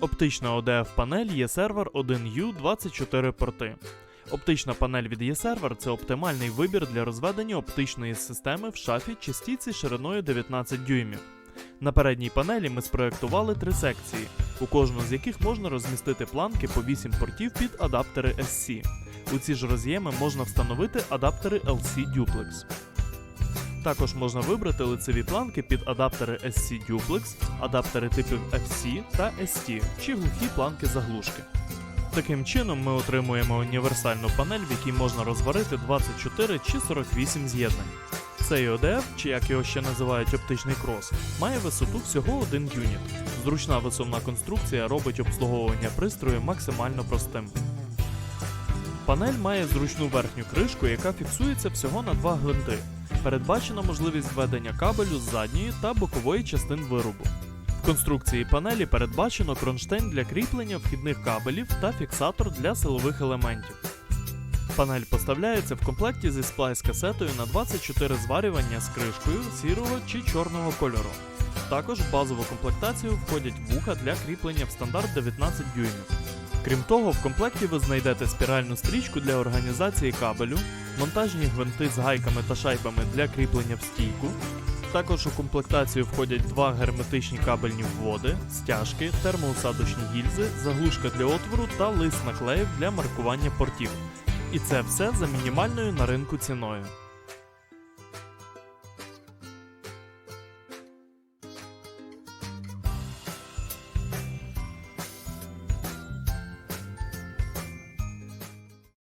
Оптична ODF панель сервер 1U24 порти. Оптична панель від eServer – це оптимальний вибір для розведення оптичної системи в шафі чи стійці шириною 19 дюймів. На передній панелі ми спроектували три секції, у кожну з яких можна розмістити планки по 8 портів під адаптери SC. У ці ж роз'єми можна встановити адаптери LC Duplex. Також можна вибрати лицеві планки під адаптери SC Duplex, адаптери типів FC та ST чи глухі планки заглушки. Таким чином ми отримуємо універсальну панель, в якій можна розварити 24 чи 48 з'єднань. Цей ODF, чи як його ще називають оптичний крос, має висоту всього 1 юніт. Зручна висувна конструкція робить обслуговування пристрою максимально простим. Панель має зручну верхню кришку, яка фіксується всього на два гвинти. Передбачена можливість введення кабелю з задньої та бокової частин виробу. В конструкції панелі передбачено кронштейн для кріплення вхідних кабелів та фіксатор для силових елементів. Панель поставляється в комплекті зі сплайс-касетою на 24 зварювання з кришкою сірого чи чорного кольору. Також в базову комплектацію входять вуха для кріплення в стандарт 19 дюймів. Крім того, в комплекті ви знайдете спіральну стрічку для організації кабелю, монтажні гвинти з гайками та шайбами для кріплення в стійку. Також у комплектацію входять два герметичні кабельні вводи, стяжки, термоусадочні гільзи, заглушка для отвору та лист наклеїв для маркування портів. І це все за мінімальною на ринку ціною.